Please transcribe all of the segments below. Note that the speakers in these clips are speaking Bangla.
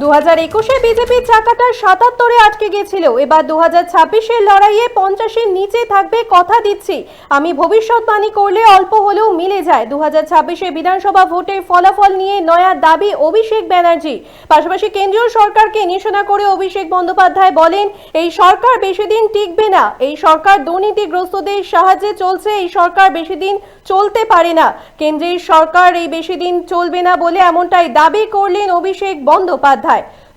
দু হাজার একুশে বিজেপির চাকাটা সাতাত্তরে আটকে গেছিল এবার দু হাজার ছাব্বিশের লড়াইয়ে পঞ্চাশের নিচে থাকবে কথা দিচ্ছি। আমি ভবিষ্যৎবাণী করলে অল্প হলেও মিলে যায়। দু হাজার ছাব্বিশে বিধানসভা ভোটের ফলাফল নিয়ে নয়া দাবি অভিষেক ব্যানার্জি। পাশাপাশি কেন্দ্রীয় সরকারকে নিশানা করে অভিষেক বন্দ্যোপাধ্যায় বলেন, এই সরকার বেশি দিন টিকবে না। এই সরকার দুর্নীতিগ্রস্তদের সাহায্যে চলছে। এই সরকার বেশি দিন চলতে পারে না। কেন্দ্রের সরকার এই বেশি দিন চলবে না বলে এমনটাই দাবি করলেন অভিষেক বন্দ্যোপাধ্যায়।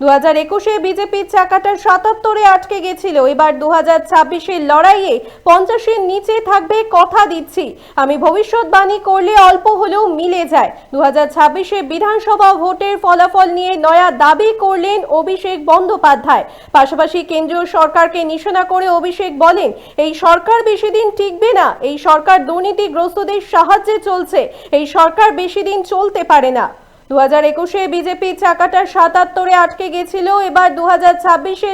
দু হাজার একুশে বিজেপির চাকাটা সাতাত্তরে আটকে গেছিল। এবার দু হাজার ছাব্বিশের লড়াইয়ে পঞ্চাশের নিচে থাকবে কথা দিচ্ছি। আমি ভবিষ্যৎবাণী করলে অল্প হলেও মিলে যায়। দু হাজার ছাব্বিশে বিধানসভা ভোটের ফলাফল নিয়ে নয়া দাবি করলেন অভিষেক বন্দ্যোপাধ্যায়। পাশাপাশি কেন্দ্রীয় সরকারকে নিশানা করে অভিষেক বলেন, এই সরকার বেশি দিন টিকবে না। এই সরকার দুর্নীতিগ্রস্তদের সাহায্যে চলছে। এই সরকার বেশি দিন চলতে পারে না। দু হাজার চাকাটা সাতাত্তরে আটকে গেছিল। এবার দু হাজার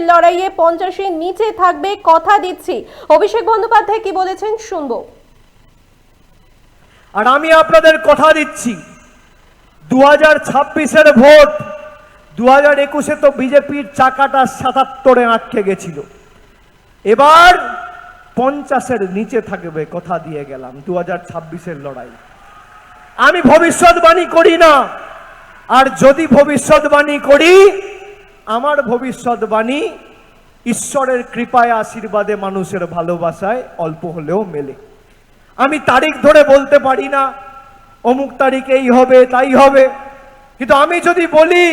লড়াইয়ে পঞ্চাশের নিচে থাকবে কথা দিচ্ছি। অভিষেক বন্দ্যোপাধ্যায় কি বলেছেন আর আমি আপনাদের কথা দিচ্ছি। দু হাজার ভোট দু হাজার তো বিজেপির চাকাটা সাতাত্তরে আটকে গেছিল। এবার পঞ্চাশের নিচে থাকবে কথা দিয়ে গেলাম দু হাজার ছাব্বিশের লড়াই। আমি ভবিষ্যৎবাণী করি না। আর যদি ভবিষ্যৎবাণী করি, আমার ভবিষ্যৎবাণী ঈশ্বরের কৃপায় আশীর্বাদে মানুষের ভালোবাসায় অল্প হলেও মেলে। আমি তারিখ ধরে বলতে পারি না, অমুক তারিখে এই হবে, তাই হবে। কিন্তু আমি যদি বলি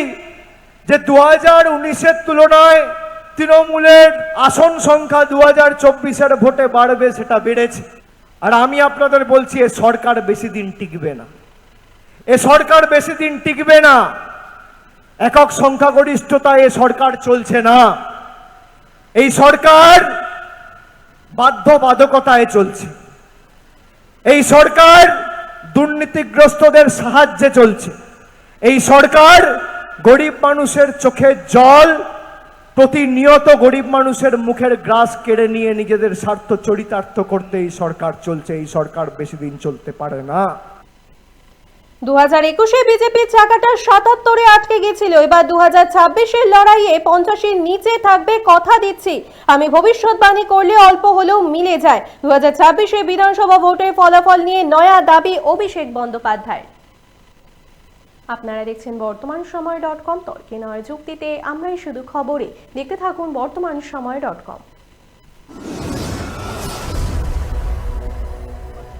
যে দু হাজার উনিশের তুলনায় তৃণমূলের আসন সংখ্যা দু হাজার চব্বিশের ভোটে বাড়বে, সেটা বেড়েছে। আর আমি আপনাদের বলছি, এ সরকার বেশি দিন টিকবে না। এ সরকার বেশি দিন টিকবে না। একক সংখ্যাগরিষ্ঠতায় এ সরকার চলছে না। এই সরকার বাধ্যবাধকতায় চলছে। এই সরকার দুর্নীতিগ্রস্তদের সাহায্যে চলছে। এই সরকার গরিব মানুষের চোখের জল, প্রতিনিয়ত গরিব মানুষের মুখের গ্রাস কেড়ে নিয়ে নিজেদের স্বার্থ চরিতার্থ করতে এই সরকার চলছে। এই সরকার বেশি দিন চলতে পারে না। দু বিজেপির চাকাটা সাতাত্তরে আটকে গেছিল। এবার দু হাজার লড়াইয়ে পঞ্চাশের নিচে থাকবে কথা দিচ্ছি। আমি ভবিষ্যৎবাণী করলে অল্প হলেও মিলে যায়। দু হাজার ছাব্বিশে বিধানসভা ভোটের ফলাফল নিয়ে নয়া দাবি অভিষেক বন্দ্যোপাধ্যায় আপনারা দেখছেন বর্তমান সময় ডট কম। তর্কে নয় যুক্তিতে আমরাই শুধু খবরে। দেখতে থাকুন বর্তমান সময় ডট কম।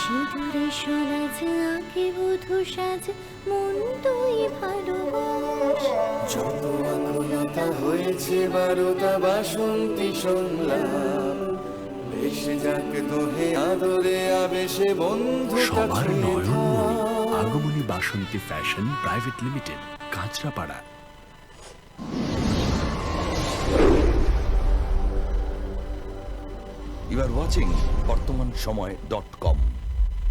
সিঁদুরে সরাজ আঁকে বধু সাজ মন তুই ভালোবাস। যত আকুলতা হয়েছে বারোটা বাসন্তী সংলাপ ভেসে যাক দোহে আদরে আবেশে বন্ধু সবার নয়নমণি আগমনী Basanti fashion private limited Kanchrapara. You are watching Bartaman Samay dot com